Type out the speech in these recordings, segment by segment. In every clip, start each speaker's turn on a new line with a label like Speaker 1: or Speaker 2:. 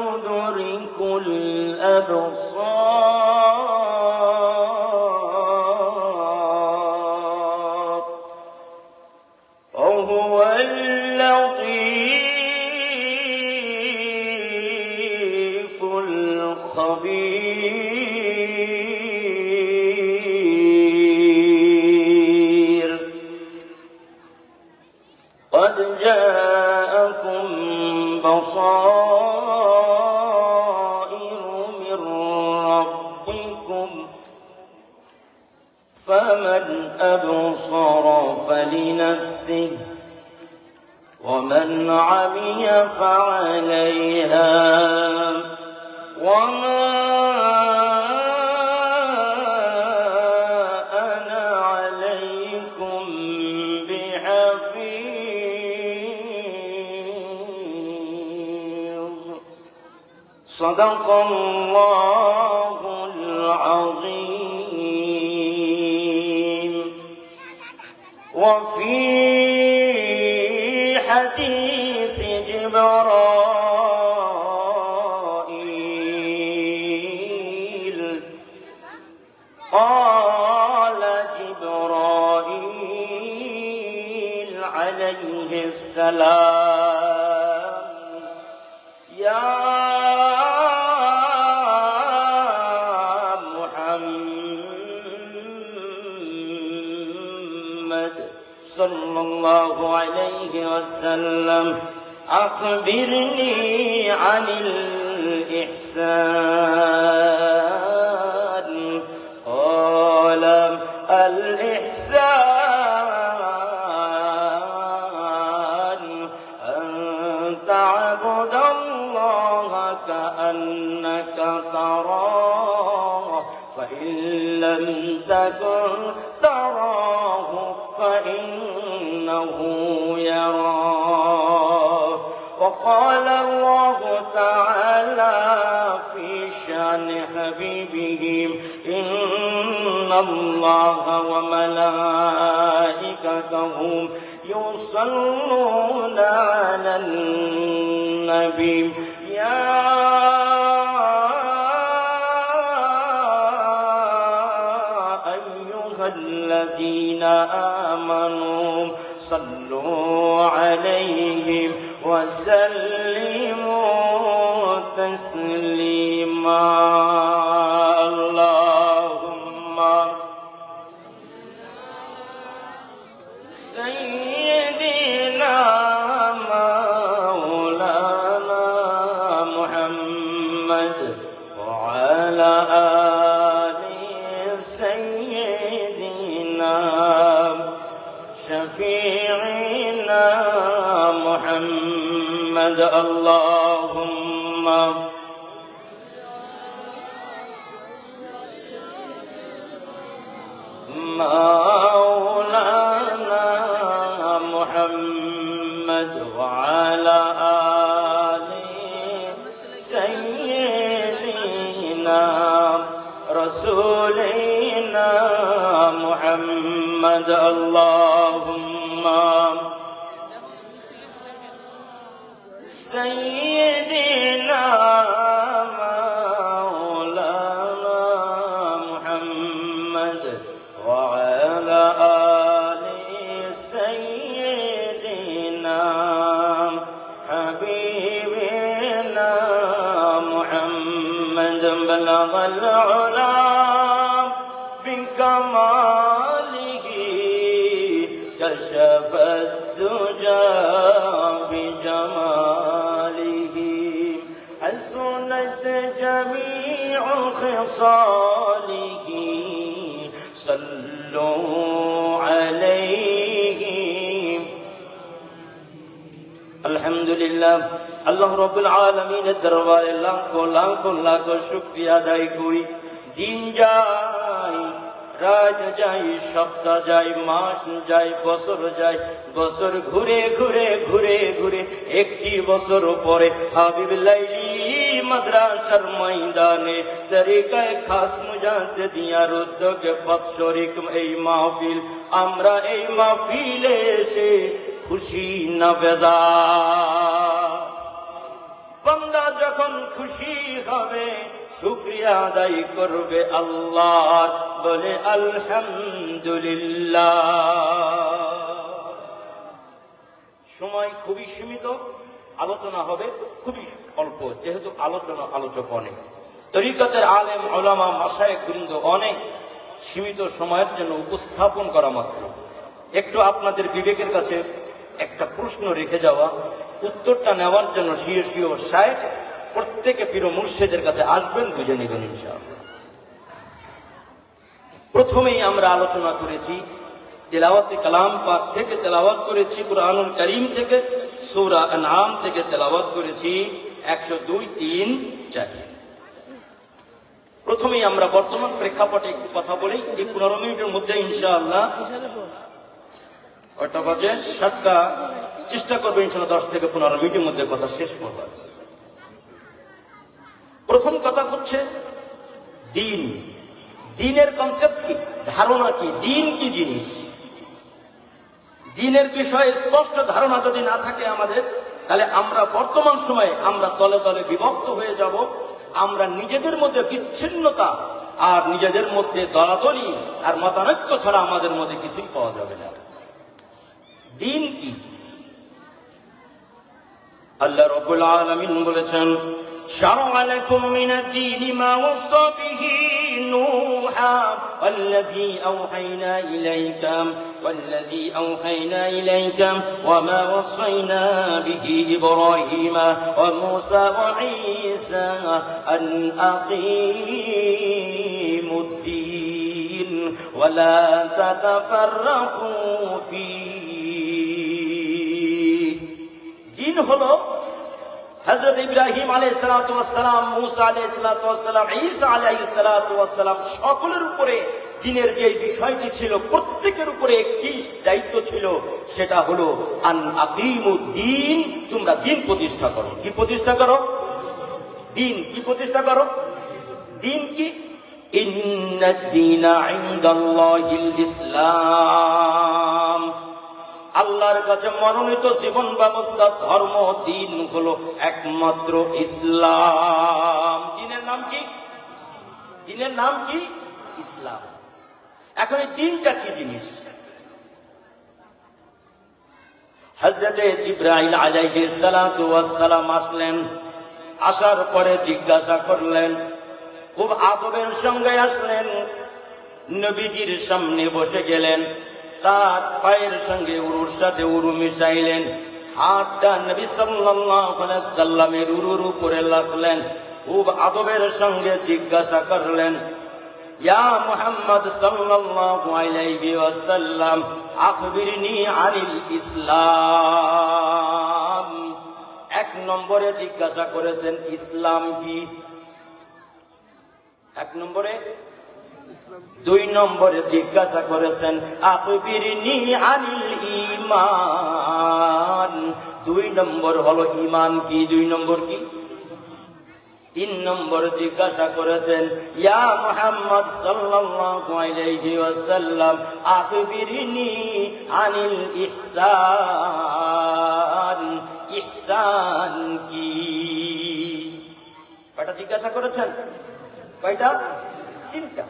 Speaker 1: يدرك الأبصار. فمن أبصر فلنفسه ومن عمي فعليها وما أنا عليكم بحفيظ. صدق الله العظيم. وفي حديث جبرائيل قال جبرائيل عليه السلام وسلم أخبرني عن الإحسان. وقال الله تعالى في شأن حبيبه إن الله وملائكته يصلون على النبي. يا أيها الذين آمنوا صلوا عليه تسليما. اللهم سيدنا مولانا محمد وعلى آل سيدنا شفيعنا محمد. اللهم اللهم سيدنا خصاله صلوا عليه আলহামদুলিল্লাহ আল্লাহ রবুল আলমিনের দরবারে লাখ লাখ লাখ শুক্রিয়া আদায় করি দিন যায় রাত যাই সপ্তাহ যায় মাস যায় বছর যায় বছর ঘুরে ঘুরে ঘুরে ঘুরে একটি বছর পরে হাবিব লাইলি মাদ্রাসার ময়দানে তরিকায় খাস মুজাদ দিয়ার উদ্যোগে বৎসরিক এই মাহফিল। আমরা এই মাহফিলে এসে খুশি না বেজা? বান্দা যখন খুশি হবে, শুক্রিয়া আদায় করবে আল্লাহ। বলে, আলহামদুলিল্লাহ। সময় খুবই সীমিত। আলোচনা হবে খুবই অল্প, যেহেতু আলোচনা আলোচক অনেক। তরিকতের আলেম ওলামা মাসায়েক বৃন্দ অনেক সীমিত সময়ের জন্য উপস্থাপন করা মাত্র। একটু আপনাদের বিবেকের কাছে একটা প্রশ্ন রেখে যাওয়া, উত্তরটা নেওয়ার জন্য সিও সিও সাহেব প্রত্যেকে প্রিয় মুর্শেদের কাছে আসবেন, বুঝে নেবেন ইনশাআল্লাহ। প্রথমেই আমরা আলোচনা করেছি, তেলাওয়াতে কালাম পাক থেকে তেলাওয়াত করেছি, কুরআনুল করিম থেকে। সূরা আনআম থেকে তেলাওয়াত করেছি একশো দুই তিন চার প্রথমেই আমরা বর্তমান প্রেক্ষাপটে কথা বলি, এই পনেরো মিনিটের মধ্যে ইনশাআল্লাহ বাজে সাতটা চেষ্টা করব ইনশাআল্লাহ দশ থেকে পনেরো মিনিটের মধ্যে কথা শেষ করবার প্রথম কথা হচ্ছে দিন। দিনের কনসেপ্ট কি? ধারণা কি? দিন কি জিনিস? দিনের বিষয়ে স্পষ্ট ধারণা যদি না থাকে আমাদের তাহলে আমরা বর্তমান সময়ে আমরা দলে দলে বিভক্ত হয়ে যাব আমরা নিজেদের মধ্যে বিচ্ছিন্নতা আর নিজেদের মধ্যে দলাদলি আর মতানৈক্য ছাড়া আমাদের মধ্যে কিছুই পাওয়া যাবে না দিন কি আল্লাহ রব্বুল আলামিন বলেছেন شرع لكم من الدين ما وصى به نوحا والذي أوحينا إليك والذي أوحينا إليك وما وصينا به إبراهيم وموسى وعيسى أن أقيموا الدين ولا تتفرقوا فيه দিন হলো হজরত ইব্রাহিম সালাতাম মুসা সালাতাম ঈসা সালাতাম সকলের উপরে দিনের যে বিষয়টি ছিল, প্রত্যেকের উপরে একটি দায়িত্ব ছিল, সেটা হলো আন দিন তোমরা দিন প্রতিষ্ঠা করো। কি প্রতিষ্ঠা করো? দিন কি প্রতিষ্ঠা করো? দিন কি? ইসলাম। আল্লাহর কাছে মনোনীত জীবন ব্যবস্থা, ধর্ম, দিন হলো একমাত্র ইসলাম। দিনের নাম কি? দিনের নাম কি? ইসলাম। এখন এই দিনটা কি জিনিস? হজরতে জিব্রাইল আলাইহি ওয়াসসালাম আসলেন। আসার পরে জিজ্ঞাসা করলেন, খুব আদবের সঙ্গে আসলেন। নবীজির সামনে বসে গেলেন। তার পায়ের সঙ্গে উরুর সাথে উরু মিশাইলেন। হাতটা নবী সাল্লামের উরুর উপরে রাখলেন খুব আদবের সঙ্গে জিজ্ঞাসা করলেন, ইয়া ওয়াসাল্লাম, আখবিরনি ইসলাম। নম্বরে জিজ্ঞাসা করেছেন, ইসলাম কি? এক নম্বরে দুই নম্বরে জিজ্ঞাসা করেছেন আখবিরনি আনিল ইমান দুই নম্বর হলো ইমান কি? দুই নম্বর কি? তিন নম্বর জিজ্ঞাসা করেছেন, ইয়া মুহাম্মদ সাল্লাল্লাহু আলাইহি ওয়াসাল্লাম আখবিরনি আনিল ইহসান? ইহসান কি? কয়টা জিজ্ঞাসা করেছেন? কয়টা? তিনটা।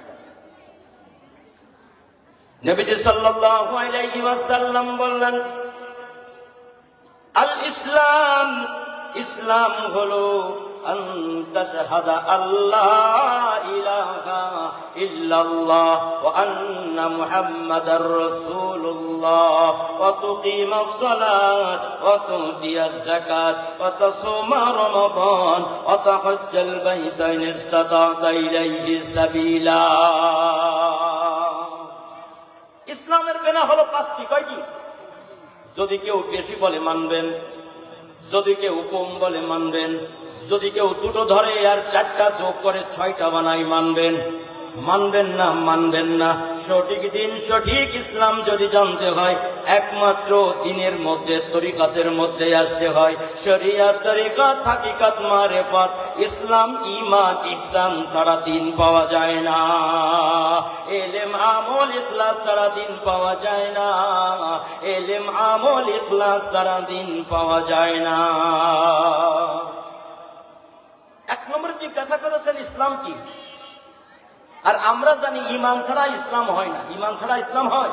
Speaker 1: নবীজি সাল্লাল্লাহু আলাইহি ওয়াসাল্লাম বললেন, আল ইসলাম ইসলাম হলো আন তাশহাদা আল্লাহ ইলাহা ইল্লাল্লাহ ওয়া আন্না মুহাম্মাদার রাসূলুল্লাহ ওয়া তুকিমাস সালাত ওয়া তুতিয়াজ যাকাত ওয়া তাসুমা রমাদান ওয়া তাহাজ্জাল বাইতা ইন ইলাইহি সাবিলা। ইসলামের বেনা হলো পাঁচটি, কয়টি? যদি কেউ বেশি বলে মানবেন, যদি কেউ কম বলে মানবেন, যদি কেউ দুটো ধরে আর চারটা যোগ করে ছয়টা বানাই মানবেন। মানবেন না মানবেন না। সঠিক দিন, সঠিক ইসলাম যদি জানতে হয়, একমাত্র দিনের মধ্যে, তরিকাতের মধ্যে আসতে হয়। শরিয়াত তরিকাত হাকিকাত, মারেফাত। ইসলাম ইমান ইসলাম ছাড়া দিন পাওয়া যায় না। এলেম, আমল, ইখলাস ছাড়া দিন পাওয়া যায় না। এলেম, আমল, ইখলাস ছাড়া দিন পাওয়া যায় না। এক নম্বর জিজ্ঞাসা করেছেন, ইসলাম কি? আর আমরা জানি ইমান ছাড়া ইসলাম হয় না। ইমান ছাড়া ইসলাম হয়।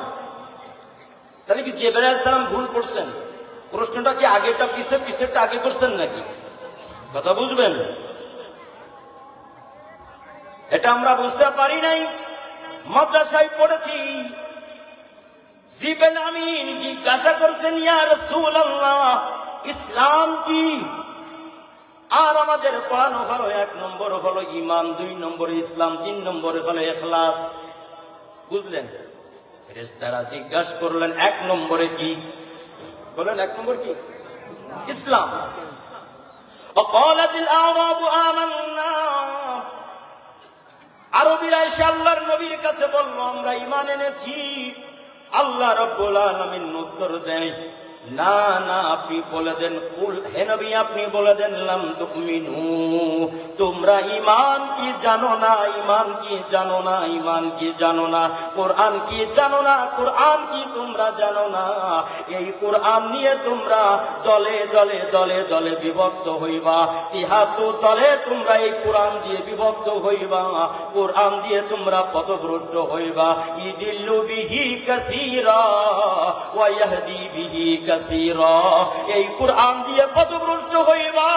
Speaker 1: তাহলে কি জেবেরা ইসলাম ভুল করছেন? প্রশ্নটা কি আগেটা পিছে পিছেরটা আগে করছেন নাকি? কথা বুঝবেন? এটা আমরা বুঝতে পারি নাই। মাদ্রাসায় পড়েছি। জিবেল আমিন জিজ্ঞাসা করছেন, ইয়া রাসূলুল্লাহ, ইসলাম কি? আর আমাদের পড়ানো হলো এক নম্বর হলো ইমান দুই নম্বর ইসলাম, তিন নম্বরে হলো এখলাস বুঝলেন? ফেরেস্তারা জিজ্ঞাসা করলেন, এক নম্বরে কি? বলেন, এক নম্বর কি? ইসলাম। আরবিরা এসে আল্লাহর নবীর কাছে বলল, আমরা ইমান এনেছি। আল্লাহ রব্বুল আলমিন উত্তর দেয় না না, আপনি বলে দেন, কুল, হে নবী, আপনি বলে দেন, লাম তুমিনু। তোমরা ইমান কি জানো না ইমান কি জানো না ইমান কি জানো না, কোরআন কি জানো না, কোরআন কি তোমরা জানো না? এই কোরআন নিয়ে তোমরা দলে দলে দলে দলে বিভক্ত হইবা। তিহাতু দলে তোমরা এই কোরআন দিয়ে বিভক্ত হইবা। কোরআন দিয়ে তোমরা পথভ্রষ্ট হইবা। ইদিল্লু বিহি কাসীরা ওয়া ইয়াহদি বিহি এই কোরআন দিয়ে পথভ্রষ্ট হইবা,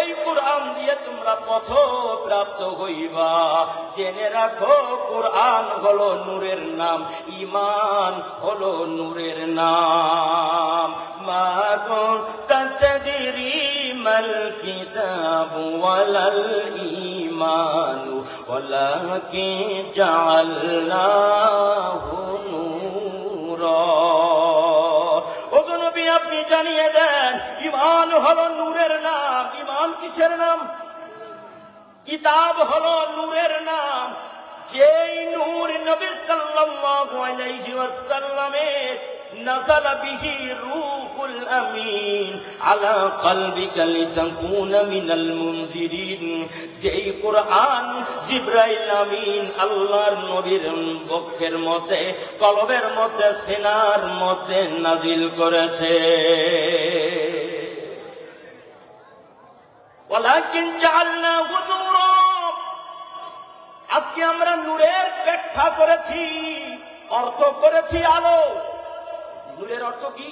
Speaker 1: এই কোরআন দিয়ে তোমরা পথ প্রাপ্ত হইবা। জেনে রাখো, কোরআন হলো নূরের নাম ইমান হলো নূরের নাম। মা কুন তাতদিরি মাল কিতাব ওয়ালাল ঈমান, ওয়ালাকিন জাআলনাহু জানিয়ে দেন, ইমান হল নূরের নাম। ইমান কিসের নাম? কিতাব হল নূরের নাম। যে নূর নবী সাল্লাম আলাইহি নাজালা বিহি রূপ روح الأمين على قلبك لتكون من المنذرين যেই কোরআন জিব্রাইল আমিন আল্লাহর নবীর বক্ষের মধ্যে কলবের মধ্যে সিনার মধ্যে নাজিল করেছে ولكن جعلناه نورا আজকে আমরা নূরের ব্যাখ্যা করেছি অর্থ করেছি আলো নূরের অর্থ কি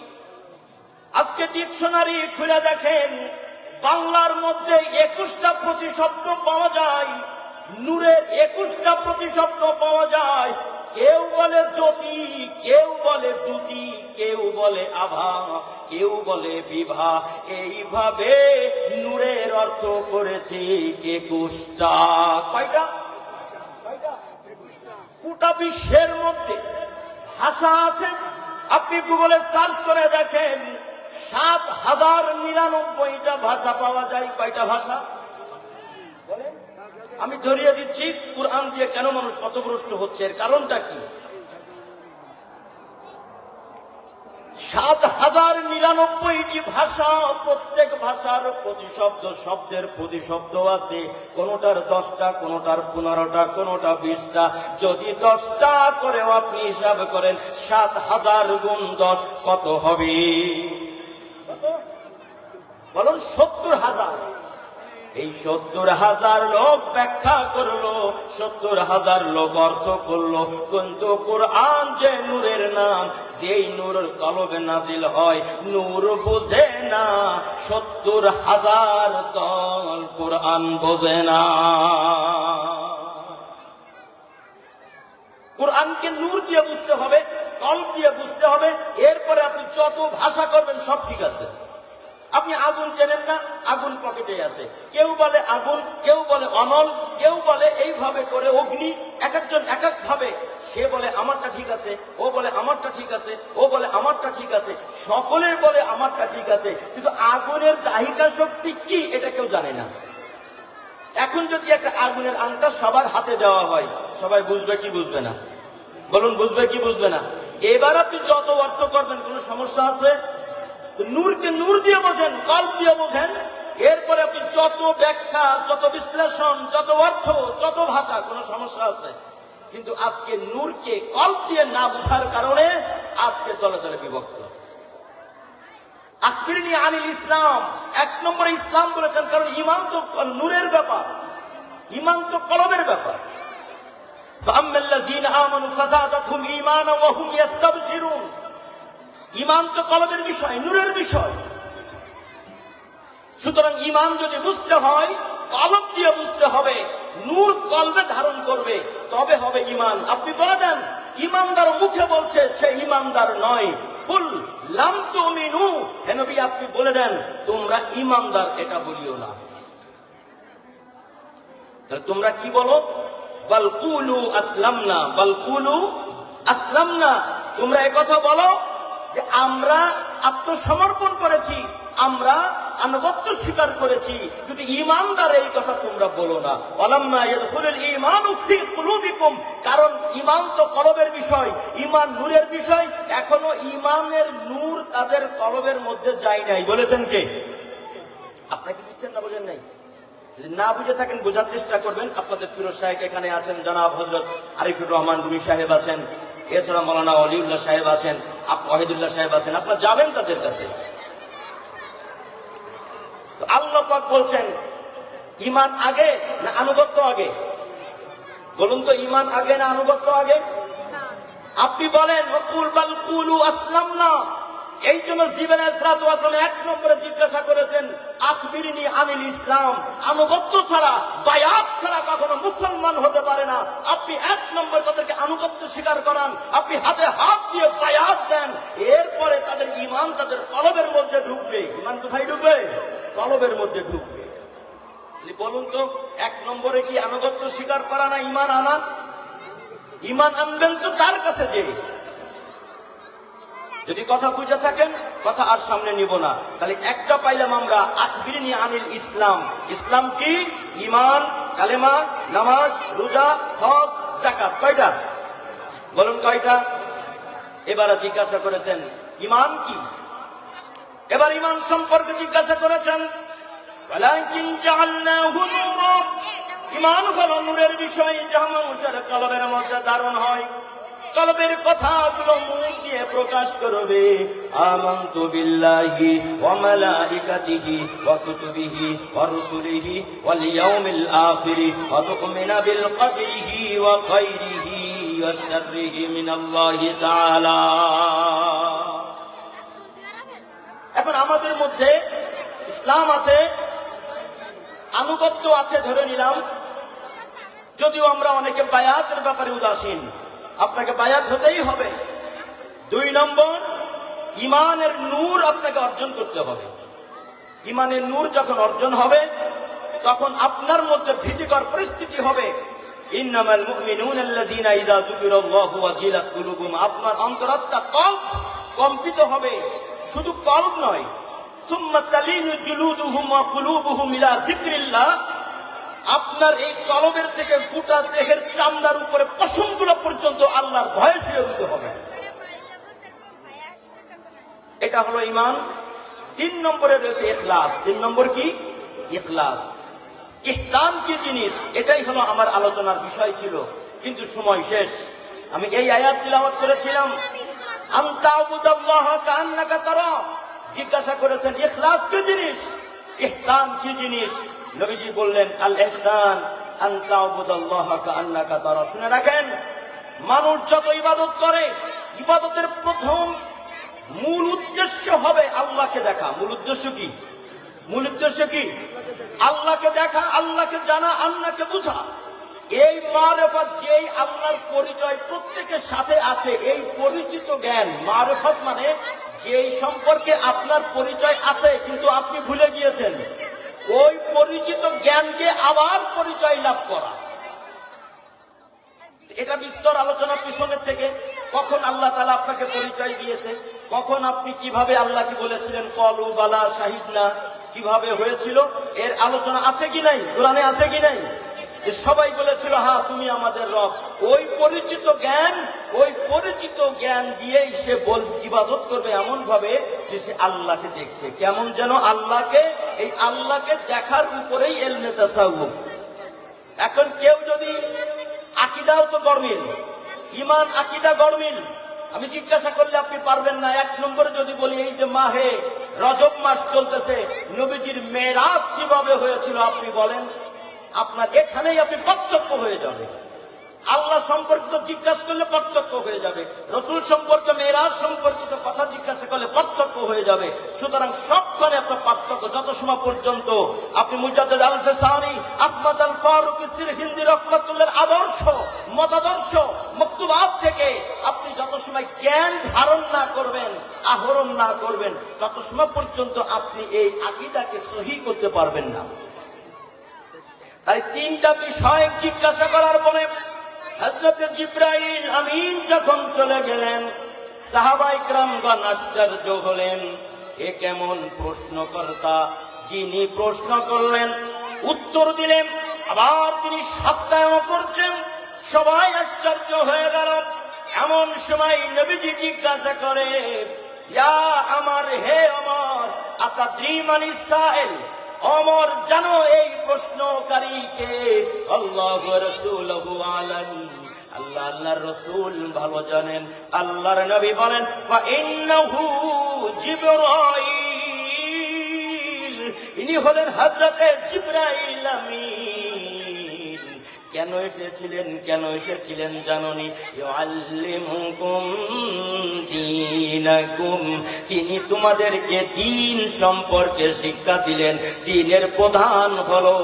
Speaker 1: আজকে ডিকশনারি খুলে দেখেন, বাংলার মধ্যে একুশটা প্রতিশব্দ পাওয়া যায়, নূরের একুশটা প্রতিশব্দ পাওয়া যায়। কেউ বলে জ্যোতি, কেউ বলে দ্যুতি কেউ বলে আভা, কেউ বলে বিভা। এইভাবে নূরের অর্থ করেছে একুশটা। কয়টা? গোটা বিশ্বের মধ্যে ভাষা আছে। আপনি গুগলে সার্চ করে দেখেন সাত হাজার নিরানব্বইটা ভাষা পাওয়া যায়। কয়টা ভাষা? আমি ধরিয়ে দিচ্ছি, কোরআন দিয়ে কেন মানুষ পথভ্রষ্ট হচ্ছে? এর কারণটা কি? সাত হাজার নিরানব্বইটি ভাষা, প্রত্যেক ভাষার প্রতিশব্দ শব্দের প্রতিশব্দ আছে। কোনোটার দশটা, কোনোটার পনেরোটা, কোনোটা বিশটা। যদি দশটা করেও আপনি হিসাব করেন, সাত হাজার গুণ দশ কত হবে? বলুন সত্তর হাজার। এই সত্তর হাজার লোক ব্যাখ্যা করল, সত্তর হাজার লোক অর্থ করল, কিন্তু কোরআন যে নূরের নাম, যেই নূর কলবে নাজিল হয়, নূর বোঝে না, সত্তর হাজার দল কোরআন বোঝে না। কোরআনকে নূর দিয়ে বুঝতে হবে কল দিয়ে বুঝতে হবে, এরপরে আপনি যত ভাষা করবেন সব ঠিক আছে। আপনি আগুন চেনেন না, আগুন পকেটে আছে। কেউ বলে আগুন, কেউ বলে অনল কেউ বলে এইভাবে করে অগ্নি, এক একজন এক এক ভাবে। সে বলে, আমারটা ঠিক আছে। ও বলে, আমারটা ঠিক আছে। ও বলে, আমারটা ঠিক আছে। সকলের বলে, আমারটা ঠিক আছে। কিন্তু আগুনের দাহিকা শক্তি কি, এটা কেউ জানে না। এখন যদি একটা আগুনের আংটা সবার হাতে দেওয়া হয়, সবাই বুঝবে কি বুঝবে না? বলুন, বুঝবে কি বুঝবে না? এবার আপনি যত অর্থ করবেন, কোনো সমস্যা আছে? নূরকে নূর দিয়ে বোঝেন, কল্প দিয়ে বোঝেন। এরপরে আপনি যত ব্যাখ্যা, যত বিশ্লেষণ, যত অর্থ, যত ভাষা, কোনো সমস্যা আছে? কিন্তু আজকে নূরকে কল্প দিয়ে না বোঝার কারণে আজকে দলে দলে বিভক্ত। আকবিরনি আনিল ইসলাম, এক নম্বরে ইসলাম বলেছেন, কারণ ইমান তো নূরের ব্যাপার। ইমান তো কলবের ব্যাপার। ইমান তো কলবের বিষয়, নূরের বিষয়। সুতরাং ইমান যদি বুঝতে হয় দিয়ে বুঝতে হবে, নূর কলবে ধারণ করবে, তবে হবে ইমান। আপনি বলে দেন, ইমানদার মুখে বলছে, সে ইমানদার নয়। ফুল লাম তুমিনু। হে নবী, আপনি বলে দেন, তোমরা ইমানদার, এটা বলিও না। তোমরা কি বলো? বালকুলু আসলাম না বালকুলু আসলাম না তোমরা একথা বলো যে আমরা আত্মসমর্পণ করেছি, আমরা আনুগত্য স্বীকার করেছি। কিন্তু ইমানদার এই কথা তোমরা বলো না অলাম্মা ইয়াদখুলুল ঈমানু ফি কুলুবিকুম। কারণ ইমান তো কলবের বিষয় ইমান নূরের বিষয়। এখনও ইমানের নূর তাদের কলবের মধ্যে যায় নাই। বলেছেন কে? আপনাকে বুঝছেন না বোঝেন নাই? যদি না বুঝে থাকেন বোঝার চেষ্টা করবেন। আপনাদের প্রিয় সাহেব এখানে আছেন জনাব হজরত আরিফুর রহমান রুমি সাহেব আছেন। এছাড়া মৌলানা অলিউল্লাহ সাহেব আছেন ওয়াহিদুল্লাহ সাহেব আছেন। আপনারা যাবেন তাদের কাছে। আল্লাহ পাক বলছেন ইমান আগে না আনুগত্য আগে? বলুন তো ইমান আগে না আনুগত্য আগে? আপনি বলেন অকুল বাল কুলু আসলাম না এই জন্য জীবন আসলাম এক নম্বরে জিজ্ঞাসা করেছেন, আখবিরিনী আনিল ইসলাম? আনুগত্য ছাড়া, বায়াত ছাড়া কখনো মুসলমান হতে পারে না। আপনি এক নম্বর তাদেরকে আনুগত্য স্বীকার করান, আপনি হাতে হাত দিয়ে বায়াত দেন, এরপরে তাদের ইমান তাদের কলবের মধ্যে ঢুকবে। ইমান কোথায় ঢুকবে? কলবের মধ্যে ঢুকবে। বলুন তো, এক নম্বরে কি আনুগত্য স্বীকার করা না ইমান আনা? ইমান আনবেন তো তার কাছে যে যদি কথা বুঝে থাকেন, কথা আর সামনে নিব না। তাহলে একটা পাইলাম আমরা আকবিরিনি আনিল ইসলাম। ইসলাম কি? ইমান কালেমা, নামাজ, রোজা, হজ জাকাত কয়টা? বলুন কয়টা? এবারে জিজ্ঞাসা করেছেন ইমান কি? এবার ইমান সম্পর্কে জিজ্ঞাসা করেছেন ইমান হল নূরের বিষয়, যা মানুষের কলবের মধ্যে ধারণ হয়। কলবের কথাগুলো মুখ দিয়ে প্রকাশ করবে। আমন্ত বিল্লাহি ওয়া মালাইকাতিহি ওয়া কুতুবিহি ওয়া রুসুলিহি ওয়াল ইয়াউমিল আখিরি ওয়া তুমিনা বিল কদরিহি ওয়া খাইরিহি ওয়া শাররিহি মিনাল্লাহি তাআলা। এখন আমাদের মধ্যে ইসলাম আছে, আনুগত্য আছে, ধরে নিলাম। যদিও আমরা অনেকে বায়াতের ব্যাপারে উদাসীন। আপনাকে বায়াত হতেই হবে। দুই নম্বর ইমানের নূর আপনাকে অর্জন করতে হবে। ইমানের নূর যখন অর্জন হবে, তখন আপনার মধ্যে ভীতিকর পরিস্থিতি হবে। আপনার অন্তরাত্মা কম কম্পিত হবে। শুধু কলব নয়। সুম্মা তালিনু জুলুদুহুম ওয়া কুলুবুহুম ইলা যিকরিল্লাহ। আপনার এই কলবের থেকে গোটা দেহের চামড়ার উপরে পশমগুলো পর্যন্ত আল্লাহর ভয়ে শুয়ে দিতে হবে। এটা হলো ইমান তিন নম্বরে রয়েছে ইখলাস। তিন নম্বর কি? ইখলাস। ইহসান কি জিনিস? এটাই হলো আমার আলোচনার বিষয় ছিল, কিন্তু সময় শেষ। আমি এই আয়াত তিলাওয়াত করেছিলাম। জিজ্ঞাসা করেছেন, ইখলাস কি জিনিস? ইহসান কি জিনিস? নবীজি বললেন, আল তারা শুনে রাখেন, মানুষ যত ইবাদত করে, ইবাদতের প্রথম মূল উদ্দেশ্য হবে আল্লাহকে দেখা। মূল উদ্দেশ্য কি? মূল উদ্দেশ্য কি? আল্লাহকে দেখা, আল্লাহকে জানা, আল্লাহকে বুঝা। এই মারেফত যেই আল্লাহর পরিচয় প্রত্যেকের সাথে আছে, এই পরিচিত জ্ঞান, মারেফত মানে যেই সম্পর্কে আপনার পরিচয় আছে, কিন্তু আপনি ভুলে গিয়েছেন। ওই পরিচিত জ্ঞানকে আবার পরিচয় লাভ করা। এটা বিস্তর আলোচনা পিছনের থেকে, কখন আল্লাহ তালা আপনাকে পরিচয় দিয়েছে, কখন আপনি কীভাবে আল্লাহকে বলেছিলেন, কলু বালা শাহিদ না কীভাবে হয়েছিল, এর আলোচনা আছে কি নাই? কোরআনে আছে কি নাই? সবাই বলেছিল, হা, তুমি আমাদের রব। ওই পরিচিত জ্ঞান, ওই পরিচিত জ্ঞান দিয়েই সে বল, ইবাদত করবে এমন ভাবে যে সে আল্লাহকে দেখছে। কেমন যেন আল্লাহকে, এই আল্লাহকে দেখার উপরেই এলমে তাসাউফ। এখন কেউ যদি আকিদাও তো গরমিল ইমান আকিদা গরমিল, আমি জিজ্ঞাসা করলে আপনি পারবেন না। এক নম্বরে যদি বলি, এই যে মাহে রজব মাস চলতেছে, নবীজির মেরাজ কীভাবে হয়েছিল আপনি বলেন? আপনার এখানেই আপনি প্রত্যক্ষ হয়ে যাবে। আল্লাহ সম্পর্কিত জিজ্ঞাসা করলে প্রত্যক্ষ হয়ে যাবে। রসুল সম্পর্কে, মেয়েরাজ সম্পর্কিত কথা জিজ্ঞাসা করলে প্রত্যক্ষ হয়ে যাবে। সুতরাং সবখানে আপনার পার্থক্য যত সময় পর্যন্ত। আপনি মুজাদ্দেদ আল ফেসানি আহমদ আল ফারুক হিন্দি রহমতুল্লার আদর্শ, মতাদর্শ, মক্তুবাদ থেকে আপনি যত সময় জ্ঞান ধারণ না করবেন, আহরণ না করবেন তত সময় পর্যন্ত আপনি এই আকিদাকে সহি করতে পারবেন না। তাই তিনটা বিষয় জিজ্ঞাসা করার পরে হজরত জিব্রাইল আমিন যখন চলে গেলেন, সাহাবাই ক্রামগণ আশ্চর্য হলেন। এ কেমন প্রশ্নকর্তা? যিনি প্রশ্ন করলেন, উত্তর দিলেন, আবার তিনি সপ্তাহ করছেন, সবাই আশ্চর্য হয়ে গেল। এমন সময় নবীজি জিজ্ঞাসা করে আমার, হে আমার আতাদ্রি মান ইসরায়েল অমর জানো এই প্রশ্নকারীকে আল্লাহ রসুল আল্লাহ আল্লাহ রসুল ভালো জানেন, আল্লাহর নবী বলেন ইনি হলেন হযরতে জিব্রাইল আমিন। কেন এসেছিলেন কেন এসেছিলেন জাননি? তিনি তোমাদেরকে দিন সম্পর্কে শিক্ষা দিলেন। দিনের প্রধান হলো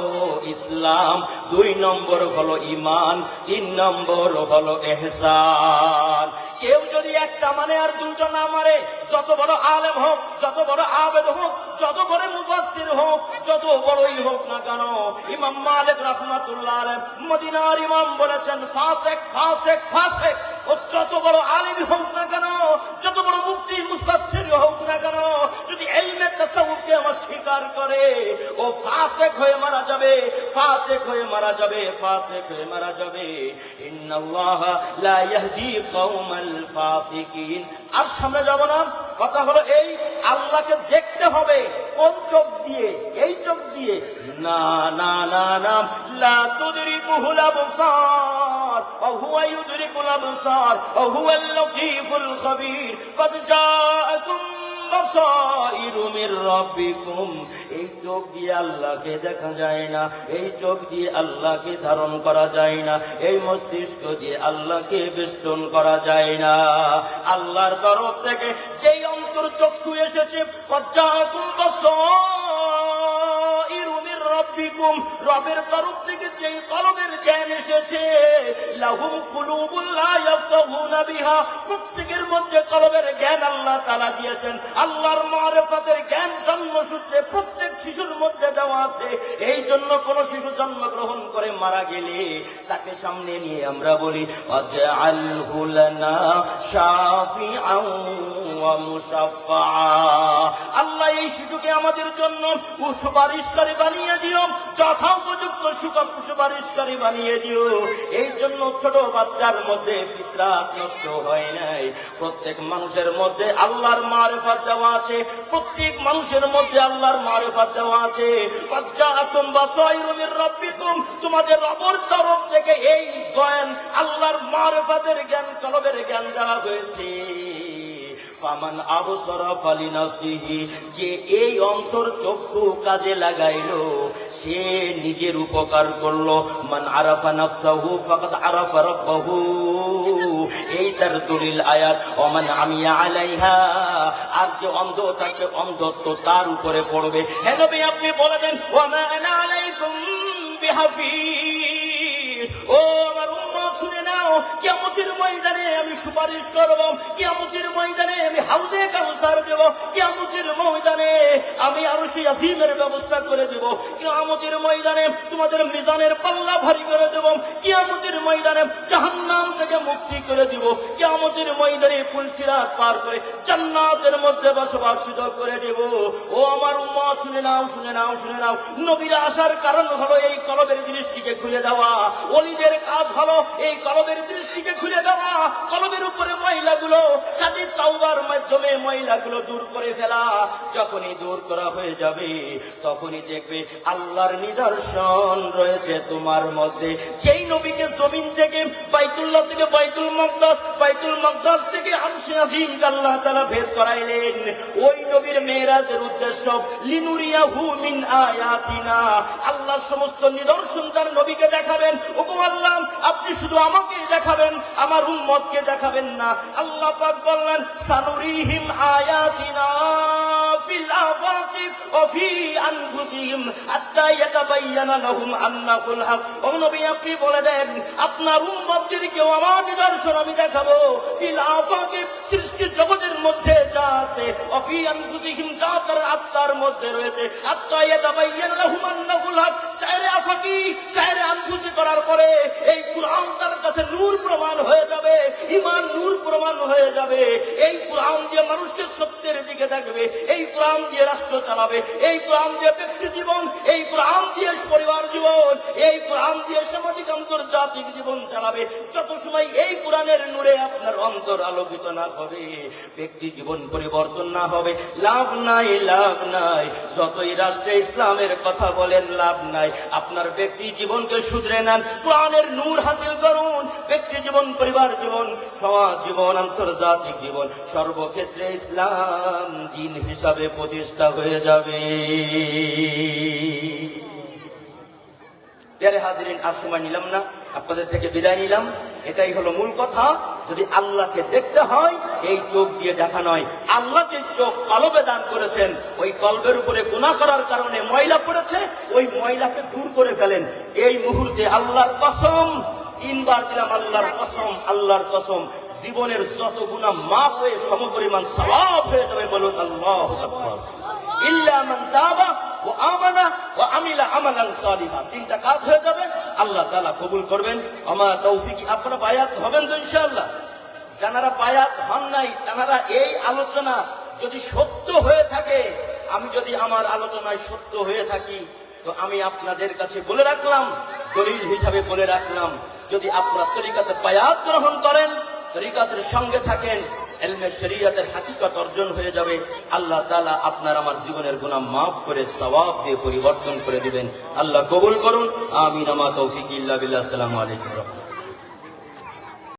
Speaker 1: ইসলাম, দুই নম্বর হলো ইমান তিন নম্বর হলো এহসান। কেউ যদি একটা মানে আর দুটো না মারে যত বড় আলেম হোক, যত বড় আবেদ হোক, যত বড় মুফাসসির হোক, যত বড়ই হোক না কেন, ইমাম মালিক রাহমাতুল্লাহ আলাইহি মদিনার ইমাম বলেছেন, ফাসেক ফাসেক ফাসেক। ও যত বড় আলিম হোক না কেন, যত বড় মুফতি, মুফাসসির হোক না কেন, যদি ইলমে তাসাউফকে অস্বীকার করে, ও ফাসেক হয়ে মারা যাবে, ফাসেক হয়ে মারা যাবে, ফাসেক হয়ে মারা যাবে। ইন্নাল্লাহ লা ইয়াহদি কওমাল ফাসিকিন। আর সামনে যাব না, কথা হলো এই, আল্লাহকে দেখতে হবে কোন চোখ দিয়ে? এই চোখ দিয়ে। না না না না। লা তুদরিকুহুল আবসার। ওয়া হুয়া ইউদরিকুল আবসার। ওয়া হুয়াল লতীফুল খবীর। কদ জাআকুম এই চোখ দিয়ে আল্লাহকে দেখা যায় না, এই চোখ দিয়ে আল্লাহকে ধারণ করা যায় না, এই মস্তিষ্ক দিয়ে আল্লাহকে বেষ্টন করা যায় না। আল্লাহর তরফ থেকে যেই অন্তর চক্ষু এসেছে রবের তরফ থেকে যেই জ্ঞান এসেছে। লাহুম কুলুবুল লা ইয়াফকাহুনা বিহা। প্রত্যেকের মধ্যে কলমের জ্ঞান আল্লাহ তাআলা দিয়েছেন। আল্লাহর মারিফাতের জ্ঞান জন্মসূত্রে প্রত্যেক শিশুর মধ্যে দেওয়া আছে। এই জন্য কোন শিশু জন্মগ্রহণ করে মারা গেলে তাকে সামনে নিয়ে আমরা বলি আজআলহু লানা শাফিআন আল্লাহ এই শিশুকে আমাদের জন্য সুপারিশকারী বানিয়ে দিও যথা উপযুক্ত সুপারিশকারী বানিয়ে দিও। এই জন্য ছোট বাচ্চার মধ্যে ফিতরাত নষ্ট হয় নাই। প্রত্যেক মানুষের মধ্যে আল্লাহর মারেফাত দেওয়া আছে, প্রত্যেক মানুষের মধ্যে আল্লাহর মারেফাত দেওয়া আছে। তোমাদের রবের তরফ থেকে এই জ্ঞান আল্লাহর মারেফাতের জ্ঞান কলবের জ্ঞান দেওয়া হয়েছে। ফামান আবসরা যে এই অন্তর চক্ষু কাজে সে নিজের উপকার মান আরাফা নাফসাহু ফাকাদ আরাফা রাব্বাহু। এই তার দলিল আয়াত, ওমান আমিয়া আলাইহা। আর যে অন্ধ থাকে অন্ধত্ব তার উপরে পড়বে। হে নবী, আপনি বলে দেন ওয়া আনা আলাইকুম ও আমার উম্মত, শুনে কিয়ামতের ময়দানে আমি সুপারিশ করব। কিয়ামতের ময়দানে আমি হাউজে কাউসার দেব। কিয়ামতের ময়দানে আমি আরশি আজিমের ব্যবস্থা করে দেব। কিয়ামতের ময়দানে তোমাদের মিজানের পাল্লা ভারী করে দেব। কিয়ামতের ময়দানে জাহান্নাম থেকে মুক্তি করে দিব। কিয়ামতের ময়দানে ফুলসিরাত পার করে জান্নাতের মধ্যে বসবাস সুযোগ করে দেব। ও আমার উম্মত, শুনে নাও শুনে নাও শুনে নাও। নবীর আসার কারণ হলো এই কলবের দৃষ্টিকে খুলে দেওয়া অলিদের কাজ হলো এই কলবের দৃষ্টিকে খুলে দেওয়া কলমের উপরে মহিলাগুলো কাজে তাওবার মাধ্যমে মহিলাগুলো দূর করে ফেলা। যখনই দূর করা হয়ে যাবে, তখনই দেখবে আল্লাহর নিদর্শন রয়েছে তোমার মধ্যে। যেই নবীকে জমিন থেকে, বাইতুল্লাহ থেকে, বাইতুল মকদাস বাইতুল মকদাস থেকে আরশে আজিম আল্লাহ তাআলা ভেদ করাইলেন, ওই নবীর মেরাজের উদ্দেশ্য লিনুরিয়াহু মিন আয়াতিনা। আল্লাহ সমস্ত নিদর্শন তার নবীকে দেখাবেন। ওগো আল্লাহ, আপনি শুধু আমাকে দেখাবেন, আমার উম্মতকে দেখাবেন না। আল্লাহ পাক বললেন সানুরিহিম আয়াতিনা। আপনি বলে দেন, আপনার উম্মতদেরকেও আমার নিদর্শন আমি দেখাবো সৃষ্টি জগতের মধ্যে যা আছে ওয়া ফি আনফুসিহিম যা তার আত্মার মধ্যে রয়েছে আনফুসি করার পরে এই কুরআন তার কাছে নূর প্রমাণ হয়ে যাবে ইমান নূর প্রমাণ হয়ে যাবে। এই কোরআন দিয়ে মানুষকে সত্যের দিকে ডাকবে এই কোরআন দিয়ে রাষ্ট্র চালাবে, এই কোরআন দিয়ে ব্যক্তি জীবন, এই কোরআন দিয়ে পরিবার জীবন, এই কোরআন দিয়ে সামাজিক আন্তর্জাতিক জীবন চালাবে। যত সময় এই কোরআনের নূরে আপনার অন্তর আলোকিত না হবে, ব্যক্তি জীবন পরিবর্তন না হবে, লাভ নাই লাভ নাই। যতই রাষ্ট্রে ইসলামের কথা বলেন, লাভ নাই। আপনার ব্যক্তি জীবনকে শুধরে নেন, কোরআনের নূর হাসিল করুন। ব্যক্তি জীবন, পরিবার জীবন, সমাজ জীবন, আন্তর্জাতিক জীবন, সর্বক্ষেত্রে ইসলাম দিন হিসাবে প্রতিষ্ঠা হয়ে যাবে। প্যারে হাজিরিন, আর সময় নিলাম না। আপনাদের থেকে বিদায় নিলাম। এটাই হলো মূল কথা। যদি আল্লাহকে দেখতে হয়, এই চোখ দিয়ে দেখা নয়। আল্লাহ যে চোখ কলবে দান করেছেন, ওই কলবের উপরে গুণা করার কারণে ময়লা পড়েছে, ওই ময়লাকে দূর করে ফেলেন। এই মুহূর্তে আল্লাহর কসম তিনবার দিলাম আল্লাহর কসম আল্লাহর কসম। জীবনের যত গুণা মাফ হয়ে সমপরিমাণ সওয়াব হয়ে যাবে বলুন আল্লাহ ইল্লা মান তাবা ও আমানা ও আমিলা আমালান সালিহা। তিনটা কাজ হয়ে যাবে, আল্লাহ তাআলা কবুল করবেন। আমার তৌফিক, আপনারা বায়াত হবেন তো ইনশাআল্লাহ? যারা বায়াত হন নাই তারা এই আলোচনা যদি সত্য হয়ে থাকে, আমি যদি আমার আলোচনায় সত্য হয়ে থাকি, তো আমি আপনাদের কাছে বলে রাখলাম, দলিল হিসাবে বলে রাখলাম যদি আপনার তরিকাতে পায়াত গ্রহণ করেন, তরিকাতের সঙ্গে থাকেন, এলমে শরিয়াতের হাকিকত অর্জন হয়ে যাবে। আল্লাহ তালা আপনার আমার জীবনের গুণা মাফ করে সবাব দিয়ে পরিবর্তন করে দিবেন। আল্লাহ কবুল করুন। আমিন। আমা তৌফিক ইল্লা আসসালামু আলাইকুম রাহমাতুল্লাহ।